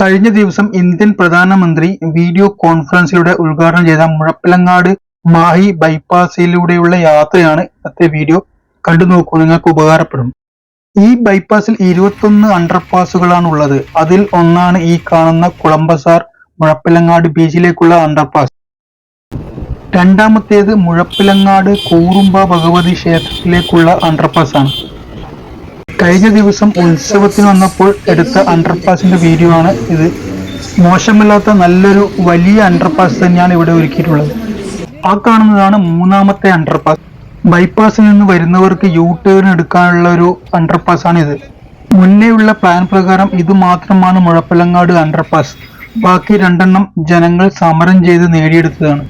കഴിഞ്ഞ ദിവസം ഇന്ത്യൻ പ്രധാനമന്ത്രി വീഡിയോ കോൺഫറൻസിലൂടെ ഉദ്ഘാടനം ചെയ്ത മുഴപ്പിലങ്ങാട് മാഹി ബൈപ്പാസിലൂടെയുള്ള യാത്രയാണ് ഇന്നത്തെ വീഡിയോ കണ്ടു നോക്കൂ നിങ്ങൾക്ക് ഉപകാരപ്പെടും. ഈ ബൈപ്പാസിൽ ഇരുപത്തൊന്ന് അണ്ടർപാസുകളാണ് ഉള്ളത് അതിൽ ഒന്നാണ് ഈ കാണുന്ന കുളമ്പസാർ മുഴപ്പിലങ്ങാട് ബീച്ചിലേക്കുള്ള അണ്ടർപാസ്. രണ്ടാമത്തേത് മുഴപ്പിലങ്ങാട് കൂറുമ്പ ഭഗവതി ക്ഷേത്രത്തിലേക്കുള്ള അണ്ടർപാസ് ആണ് കഴിഞ്ഞ ദിവസം ഉത്സവത്തിന് വന്നപ്പോൾ എടുത്ത അണ്ടർപാസിന്റെ വീഡിയോ ആണ് ഇത്. മോശമില്ലാത്ത നല്ലൊരു വലിയ അണ്ടർപാസ് തന്നെയാണ് ഇവിടെ ഒരുക്കിയിട്ടുള്ളത്. ആ കാണുന്നതാണ് മൂന്നാമത്തെ അണ്ടർപാസ് ബൈപ്പാസിൽ നിന്ന് വരുന്നവർക്ക് യൂ ടേൺ എടുക്കാനുള്ള ഒരു അണ്ടർപാസ് ആണ് ഇത് മുന്നേ ഉള്ള പ്ലാൻ പ്രകാരം ഇത് മാത്രമാണ് മുഴപ്പിലങ്ങാട് അണ്ടർപാസ് ബാക്കി രണ്ടെണ്ണം ജനങ്ങൾ സമരം ചെയ്ത് നേടിയെടുത്തതാണ്.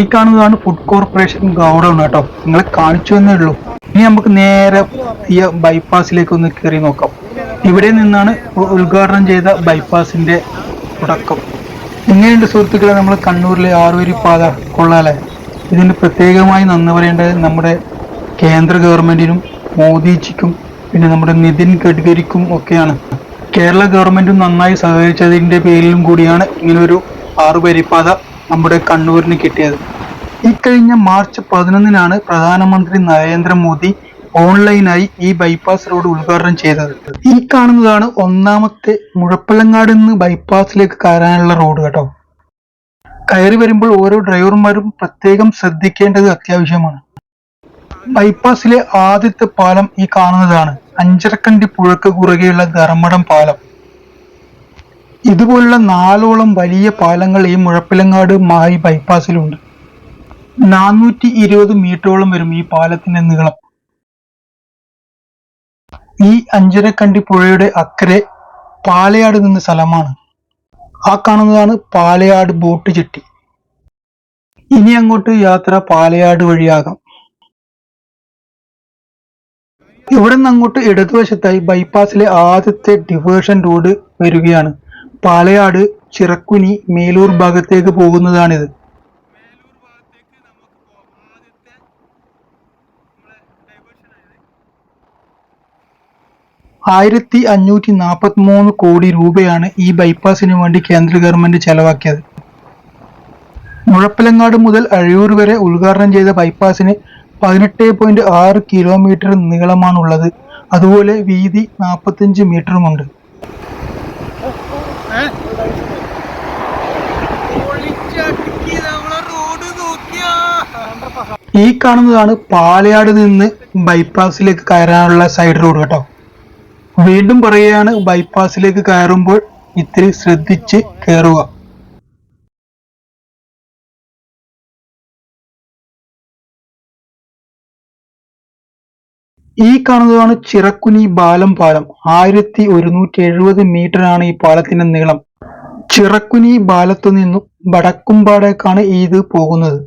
ഈ കാണുന്നതാണ് ഫുഡ് കോർപ്പറേഷൻ ഗൗഡൗൺ കേട്ടോ. നിങ്ങളെ കാണിച്ചു എന്നേ ഉള്ളൂ. ഇനി നമുക്ക് നേരെ ഈ ബൈപ്പാസിലേക്ക് ഒന്ന് കയറി നോക്കാം. ഇവിടെ നിന്നാണ് ഉദ്ഘാടനം ചെയ്ത ബൈപ്പാസിന്റെ തുടക്കം. എങ്ങനെയുണ്ട് സുഹൃത്തുക്കളെ നമ്മൾ കണ്ണൂരിലെ ആറുവരി പാത കൊള്ളാലെ? ഇതിന് പ്രത്യേകമായി നന്ദി പറയേണ്ടത് നമ്മുടെ കേന്ദ്ര ഗവൺമെന്റിനും മോദിജിക്കും പിന്നെ നമ്മുടെ നിതിൻ ഗഡ്കരിക്കും ഒക്കെയാണ്. കേരള ഗവൺമെന്റും നന്നായി സഹകരിച്ചതിന്റെ പേരിലും കൂടിയാണ് ഇങ്ങനൊരു ആറുവരിപ്പാത നമ്മുടെ കണ്ണൂരിന് കിട്ടിയത്. ഇക്കഴിഞ്ഞ മാർച്ച് പതിനൊന്നിനാണ് പ്രധാനമന്ത്രി നരേന്ദ്രമോദി ഓൺലൈനായി ഈ ബൈപ്പാസ് റോഡ് ഉദ്ഘാടനം ചെയ്തത്. ഈ കാണുന്നതാണ് ഒന്നാമത്തെ മുഴപ്പള്ളങ്ങാട് നിന്ന് ബൈപ്പാസിലേക്ക് കയറാനുള്ള റോഡ് കേട്ടോ. കയറി വരുമ്പോൾ ഓരോ ഡ്രൈവർമാരും പ്രത്യേകം ശ്രദ്ധിക്കേണ്ടത് അത്യാവശ്യമാണ്. ബൈപ്പാസിലെ ആദ്യത്തെ പാലം ഈ കാണുന്നതാണ്. അഞ്ചരക്കണ്ടി പുഴക്ക് കുറുകെയുള്ള ധർമ്മടം പാലം. ഇതുപോലുള്ള നാലോളം വലിയ പാലങ്ങൾ ഈ മുഴപ്പിലങ്ങാട് മായി ബൈപ്പാസിലുണ്ട് നാനൂറ്റി ഇരുപത് മീറ്ററോളം വരും ഈ പാലത്തിന്റെ നീളം. ഈ അഞ്ചരക്കണ്ടി പുഴയുടെ അക്കരെ പാലയാട് നിന്ന സ്ഥലമാണ്. ആ കാണുന്നതാണ് പാലയാട് ബോട്ട് ചെട്ടി. ഇനി അങ്ങോട്ട് യാത്ര പാലയാട് വഴിയാകാം. ഇവിടെ നിന്ന് അങ്ങോട്ട് ഇടതുവശത്തായി ബൈപ്പാസിലെ ആദ്യത്തെ ഡിവേഷൻ റോഡ് വരികയാണ്. പാലയാട് ചിറക്കുനി മേലൂർ ഭാഗത്തേക്ക് പോകുന്നതാണിത്. ആയിരത്തി അഞ്ഞൂറ്റി നാൽപ്പത്തി മൂന്ന് കോടി രൂപയാണ് ഈ ബൈപ്പാസിന് വേണ്ടി കേന്ദ്ര ഗവൺമെന്റ് ചെലവാക്കിയത്. മുഴപ്പിലങ്ങാട് മുതൽ അഴിയൂർ വരെ ഉദ്ഘാടനം ചെയ്ത ബൈപ്പാസിന് പതിനെട്ട് പോയിന്റ് ആറ് കിലോമീറ്റർ നീളമാണുള്ളത്. അതുപോലെ വീതി നാൽപ്പത്തഞ്ച് മീറ്ററുമുണ്ട്. ഈ കാണുന്നതാണ് പാലയാട് നിന്ന് ബൈപ്പാസിലേക്ക് കയറാനുള്ള സൈഡ് റോഡ് കേട്ടോ. വീണ്ടും പറയുകയാണ് ബൈപ്പാസിലേക്ക് കയറുമ്പോൾ ഇത്തിരി ശ്രദ്ധിച്ച് കയറുക. ഈ കാണുന്നതാണ് ചിറക്കുനി ബാലം പാലം. ആയിരത്തി ഒരുന്നൂറ്റി എഴുപത് മീറ്റർ ആണ് ഈ പാലത്തിന്റെ നീളം. ചിറക്കുനി ബാലത്തു നിന്നും വടക്കുംപാടേക്കാണ് ഇത് പോകുന്നത്.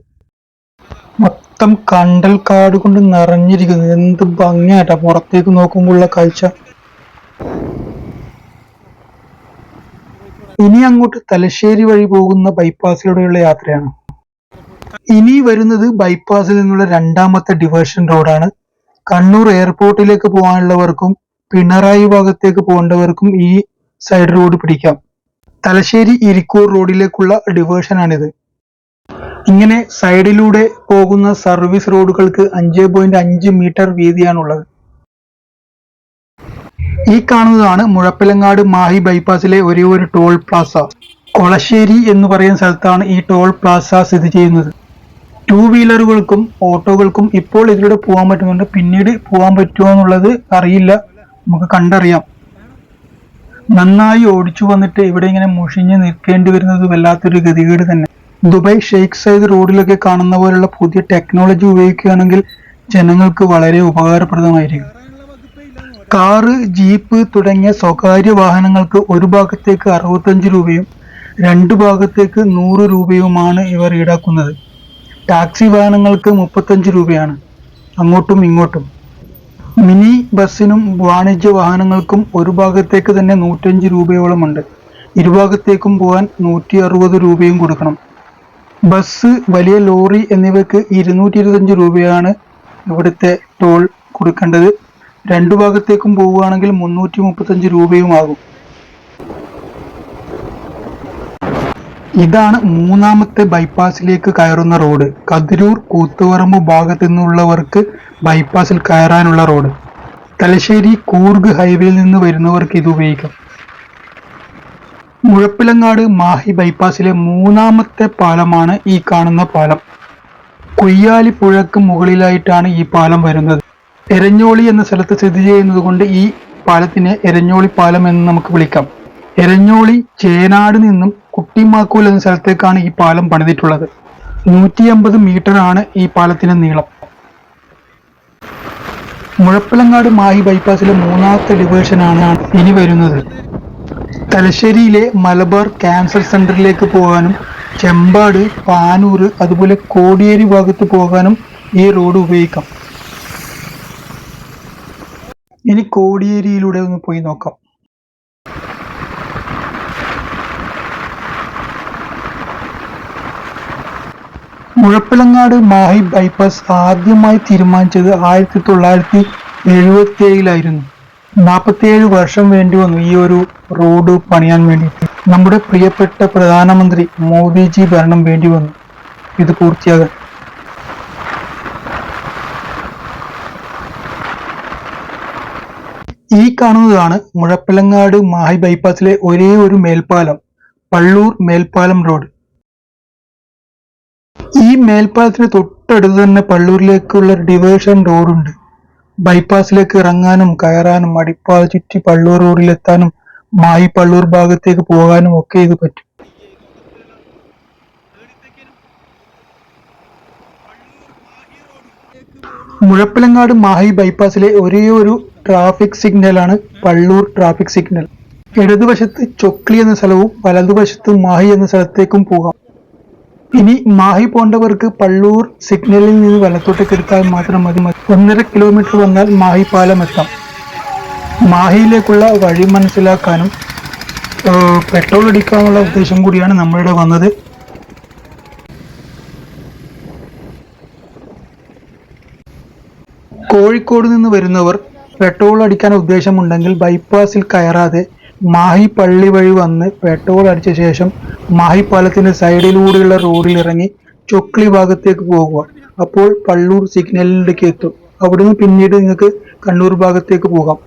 മൊത്തം കണ്ടൽ കാട് കൊണ്ട് നിറഞ്ഞിരിക്കുന്നു. എന്ത് ഭംഗിയായിട്ടാ. പുറത്തേക്ക് നോക്കുമ്പോഴുള്ള കാഴ്ച. ഇനി അങ്ങോട്ട് തലശ്ശേരി വഴി പോകുന്ന ബൈപ്പാസിലൂടെയുള്ള യാത്രയാണ്. ഇനി വരുന്നത് ബൈപ്പാസിൽ നിന്നുള്ള രണ്ടാമത്തെ ഡിവേഷൻ റോഡാണ്. കണ്ണൂർ എയർപോർട്ടിലേക്ക് പോകാനുള്ളവർക്കും പിണറായി ഭാഗത്തേക്ക് പോകേണ്ടവർക്കും ഈ സൈഡ് റോഡ് പിടിക്കാം. തലശ്ശേരി ഇരിക്കൂർ റോഡിലേക്കുള്ള ഡിവേഷനാണിത്. ഇങ്ങനെ സൈഡിലൂടെ പോകുന്ന സർവീസ് റോഡുകൾക്ക് അഞ്ച് പോയിന്റ് അഞ്ച് മീറ്റർ വീതിയാണുള്ളത്. ഈ കാണുന്നതാണ് മുഴപ്പിലങ്ങാട് മാഹി ബൈപ്പാസിലെ ഒരേ ഒരു ടോൾ പ്ലാസ. കൊളശ്ശേരി എന്ന് പറയുന്ന സ്ഥലത്താണ് ഈ ടോൾ പ്ലാസ സ്ഥിതി ചെയ്യുന്നത്. ടൂ വീലറുകൾക്കും ഓട്ടോകൾക്കും ഇപ്പോൾ ഇതിലൂടെ പോകാൻ പറ്റുന്നുണ്ട്. പിന്നീട് പോകാൻ പറ്റുമോ എന്നുള്ളത് അറിയില്ല. നമുക്ക് കണ്ടറിയാം. നന്നായി ഓടിച്ചു വന്നിട്ട് ഇവിടെ ഇങ്ങനെ മുഷിഞ്ഞ് നിൽക്കേണ്ടി വരുന്നത് വല്ലാത്തൊരു ഗതികേട് തന്നെ. ദുബായ് ഷെയ്ഖ് സൈദ് റോഡിലൊക്കെ കാണുന്ന പോലുള്ള പുതിയ ടെക്നോളജി ഉപയോഗിക്കുകയാണെങ്കിൽ ജനങ്ങൾക്ക് വളരെ ഉപകാരപ്രദമായിരിക്കും. കാറ് ജീപ്പ് തുടങ്ങിയ സ്വകാര്യ വാഹനങ്ങൾക്ക് ഒരു ഭാഗത്തേക്ക് അറുപത്തഞ്ച് രൂപയും രണ്ട് ഭാഗത്തേക്ക് നൂറ് രൂപയുമാണ് ഇവർ ഈടാക്കുന്നത്. ടാക്സി വാഹനങ്ങൾക്ക് മുപ്പത്തഞ്ച് രൂപയാണ്. അങ്ങോട്ടും ഇങ്ങോട്ടും. മിനി ബസ്സിനും വാണിജ്യ വാഹനങ്ങൾക്കും ഒരു ഭാഗത്തേക്ക് തന്നെ നൂറ്റഞ്ച് രൂപയോളമുണ്ട്. ഇരുഭാഗത്തേക്കും പോകാൻ നൂറ്റി അറുപത് രൂപയും കൊടുക്കണം. ബസ് വലിയ ലോറി എന്നിവയ്ക്ക് ഇരുന്നൂറ്റി ഇരുപത്തഞ്ച് രൂപയാണ് ഇവിടുത്തെ ടോൾ കൊടുക്കേണ്ടത്. രണ്ടു ഭാഗത്തേക്കും പോവുകയാണെങ്കിൽ മുന്നൂറ്റി മുപ്പത്തഞ്ച് രൂപയുമാകും. ഇതാണ് മൂന്നാമത്തെ ബൈപ്പാസിലേക്ക് കയറുന്ന റോഡ്. കതിരൂർ കൂത്തുപറമ്പ് ഭാഗത്തു നിന്നുള്ളവർക്ക് ബൈപ്പാസിൽ കയറാനുള്ള റോഡ്. തലശ്ശേരി കൂർഗ് ഹൈവേയിൽ നിന്ന് വരുന്നവർക്ക് ഇത് ഉപയോഗിക്കാം. മുഴപ്പിലങ്ങാട് മാഹി ബൈപ്പാസിലെ മൂന്നാമത്തെ പാലമാണ് ഈ കാണുന്ന പാലം. കുയ്യാലി പുഴക്ക് മുകളിലായിട്ടാണ് ഈ പാലം വരുന്നത്. എരഞ്ഞോളി എന്ന സ്ഥലത്ത് സ്ഥിതി ചെയ്യുന്നത് കൊണ്ട് ഈ പാലത്തിനെ എരഞ്ഞോളി പാലം എന്ന് നമുക്ക് വിളിക്കാം. എരഞ്ഞോളി ചേനാട് നിന്നും കുട്ടിമാക്കൂൽ എന്ന സ്ഥലത്തേക്കാണ് ഈ പാലം പണിതിട്ടുള്ളത്. നൂറ്റി അമ്പത് മീറ്റർ ആണ് ഈ പാലത്തിന്റെ നീളം. മുഴപ്പിലങ്ങാട് മാഹി ബൈപ്പാസിലെ മൂന്നാമത്തെ ഡിവേഷനാണ് ഇനി വരുന്നത്. തലശ്ശേരിയിലെ മലബാർ ക്യാൻസർ സെന്ററിലേക്ക് പോകാനും ചെമ്പാട് പാനൂർ അതുപോലെ കോടിയേരി ഭാഗത്ത് പോകാനും ഈ റോഡ് ഉപയോഗിക്കാം. ഇനി കോടിയേരിയിലൂടെ ഒന്ന് പോയി നോക്കാം. മുഴപ്പിലങ്ങാട് മാഹി ബൈപ്പാസ് ആദ്യമായി തീരുമാനിച്ചത് ആയിരത്തി തൊള്ളായിരത്തി എഴുപത്തി ഏഴിലായിരുന്നു നാൽപ്പത്തിയേഴ് വർഷം വേണ്ടി വന്നു ഈ ഒരു റോഡ് പണിയാൻ വേണ്ടിയിട്ട്. നമ്മുടെ പ്രിയപ്പെട്ട പ്രധാനമന്ത്രി മോദിജി ഭരണം വേണ്ടി വന്നു. ഇത് പൂർത്തിയാകാൻ. ഈ കാണുന്നതാണ് മുഴപ്പിലങ്ങാട് മാഹി ബൈപ്പാസിലെ ഒരേ ഒരു മേൽപ്പാലം പള്ളൂർ മേൽപ്പാലം റോഡ്. ഈ മേൽപ്പാലത്തിന് തൊട്ടടുത്ത് തന്നെ പള്ളൂരിലേക്കുള്ള ഒരു ഡിവേഷൻ റോഡുണ്ട്. ബൈപ്പാസിലേക്ക് ഇറങ്ങാനും കയറാനും അടിപ്പാത ചുറ്റി പള്ളൂർ റോഡിലെത്താനും മായി പള്ളൂർ ഭാഗത്തേക്ക് പോകാനും ഒക്കെ ഇത് പറ്റും. മുഴപ്പിലങ്ങാട് മാഹി ബൈപ്പാസിലെ ഒരേ ഒരു ട്രാഫിക് സിഗ്നൽ ആണ് പള്ളൂർ ട്രാഫിക് സിഗ്നൽ ഇടതുവശത്ത് ചൊക്ലി എന്ന സ്ഥലവും വലതുവശത്ത് മാഹി എന്ന സ്ഥലത്തേക്കും പോകാം. ഇനി മാഹി പോണ്ടവർക്ക് പള്ളൂർ സിഗ്നലിൽ നിന്ന് വലത്തോട്ടേക്ക് എടുത്താൽ മാത്രം മതി. മതി. ഒന്നര കിലോമീറ്റർ വന്നാൽ മാഹി പാലം എത്താം. മാഹിയിലേക്കുള്ള വഴി മനസ്സിലാക്കാനും പെട്രോൾ അടിക്കാനുള്ള ഉദ്ദേശം കൂടിയാണ് നമ്മളിവിടെ വന്നത്. കോഴിക്കോട് നിന്ന് വരുന്നവർ പെട്രോൾ അടിക്കാൻ ഉദ്ദേശമുണ്ടെങ്കിൽ ബൈപ്പാസിൽ കയറാതെ മാഹി പള്ളി വഴി വന്ന് പെട്രോൾ അടിച്ച ശേഷം മാഹി പാലത്തിന്റെ സൈഡിലൂടെയുള്ള റോഡിൽ ഇറങ്ങി ചൊക്ലി ഭാഗത്തേക്ക് പോകുക. അപ്പോൾ പള്ളൂർ സിഗ്നലിലേക്ക് എത്തും. അവിടുന്ന് പിന്നീട് നിങ്ങൾക്ക് കണ്ണൂർ ഭാഗത്തേക്ക് പോകാം.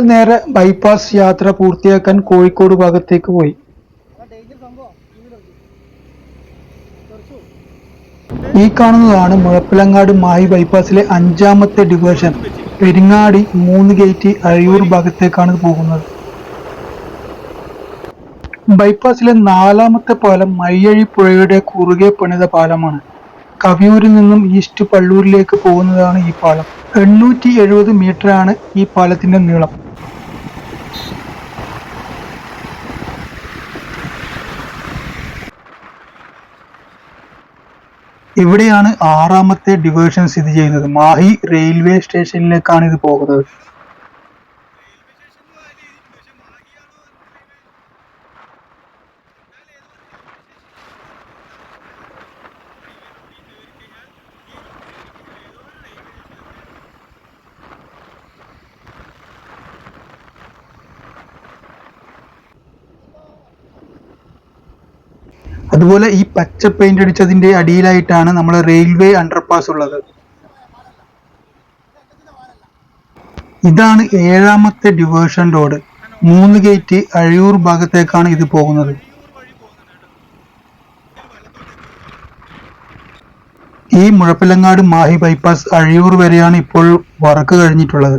നേരെ ബൈപ്പാസ് യാത്ര പൂർത്തിയാക്കാൻ കോഴിക്കോട് ഭാഗത്തേക്ക് പോയി. ഈ കാണുന്നതാണ് മുഴപ്പിലങ്ങാട് മായി ബൈപ്പാസിലെ അഞ്ചാമത്തെ ഡിവേഷൻ പെരിങ്ങാടി മൂന്ന് ഗേറ്റ് അഴിയൂർ ഭാഗത്തേക്കാണ് പോകുന്നത്. ബൈപ്പാസിലെ നാലാമത്തെ പാലം മയ്യഴി പുഴയുടെ കുറുകെ പണിത പാലമാണ്. കവിയൂരിൽ നിന്നും ഈസ്റ്റ് പള്ളൂരിലേക്ക് പോകുന്നതാണ് ഈ പാലം. എണ്ണൂറ്റി എഴുപത് ആണ് ഈ പാലത്തിന്റെ നീളം. ഇവിടെയാണ് ആറാമത്തെ ഡിവേഷൻ സ്ഥിതി ചെയ്യുന്നത്. മാഹി റെയിൽവേ സ്റ്റേഷനിലേക്കാണ് ഇത് പോകുന്നത്. അതുപോലെ ഈ പച്ച പെയിന്റ് അടിച്ചതിന്റെ അടിയിലായിട്ടാണ് നമ്മൾ റെയിൽവേ അണ്ടർപാസ് ഉള്ളത്. ഇതാണ് ഏഴാമത്തെ ഡിവേഷൻ റോഡ് മൂന്ന് ഗേറ്റ് അഴിയൂർ ഭാഗത്തേക്കാണ് ഇത് പോകുന്നത്. ഈ മുഴപ്പിലങ്ങാട് മാഹി ബൈപ്പാസ് അഴിയൂർ വരെയാണ് ഇപ്പോൾ വർക്ക് കഴിഞ്ഞിട്ടുള്ളത്.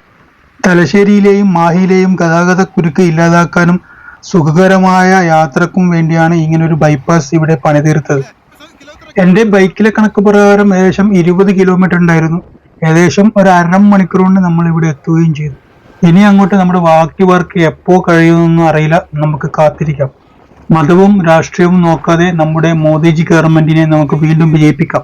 തലശ്ശേരിയിലെയും മാഹിയിലെയും ഗതാഗത കുരുക്ക് ഇല്ലാതാക്കാനും സുഖകരമായ യാത്രക്കും വേണ്ടിയാണ് ഇങ്ങനെ ഒരു ബൈപ്പാസ് ഇവിടെ പണിതീർത്തത്. എന്റെ ബൈക്കിലെ കണക്ക് പ്രകാരം ഏകദേശം ഇരുപത് കിലോമീറ്റർ ഉണ്ടായിരുന്നു. ഏകദേശം ഒരു അര കൊണ്ട് നമ്മൾ ഇവിടെ എത്തുകയും ചെയ്തു. ഇനി അങ്ങോട്ട് നമ്മുടെ ബാക്കി വർക്ക് എപ്പോ കഴിയുമെന്നൊന്നും അറിയില്ല. നമുക്ക് കാത്തിരിക്കാം. മതവും രാഷ്ട്രീയവും നോക്കാതെ നമ്മുടെ മോദിജി ഗവൺമെന്റിനെ നമുക്ക് വീണ്ടും വിജയിപ്പിക്കാം.